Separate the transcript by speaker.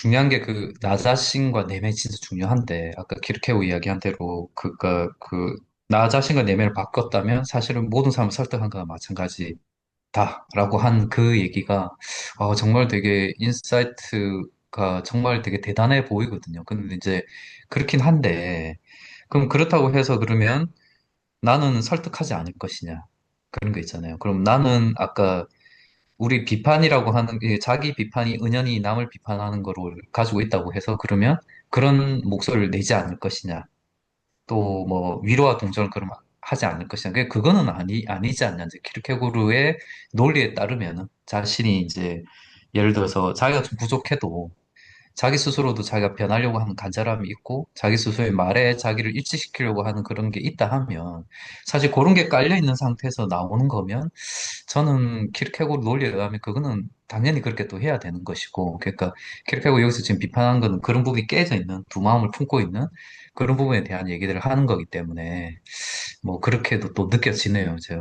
Speaker 1: 중요한 게 그 나 자신과 내면이 진짜 중요한데 아까 키르케고 이야기한 대로 그가 그나 자신과 내면을 바꿨다면 사실은 모든 사람을 설득한 거나 마찬가지다라고 한 그 얘기가 어, 정말 되게 인사이트가 정말 되게 대단해 보이거든요. 근데 이제 그렇긴 한데 그럼 그렇다고 해서 그러면 나는 설득하지 않을 것이냐 그런 거 있잖아요. 그럼 나는 아까 우리 비판이라고 하는 게 자기 비판이 은연히 남을 비판하는 거를 가지고 있다고 해서 그러면 그런 목소리를 내지 않을 것이냐. 또 뭐 위로와 동정을 그럼 하지 않을 것이냐. 그게 그거는 아니 아니지 않냐. 이제 키르케고르의 논리에 따르면은 자신이 이제 예를 들어서 자기가 좀 부족해도 자기 스스로도 자기가 변하려고 하는 간절함이 있고 자기 스스로의 말에 자기를 일치시키려고 하는 그런 게 있다 하면 사실 그런 게 깔려 있는 상태에서 나오는 거면 저는 키르케고르 논리에 의하면 그거는 당연히 그렇게 또 해야 되는 것이고 그러니까 키르케고르 여기서 지금 비판한 거는 그런 부분이 깨져 있는 두 마음을 품고 있는 그런 부분에 대한 얘기들을 하는 거기 때문에 뭐 그렇게도 또 느껴지네요. 제가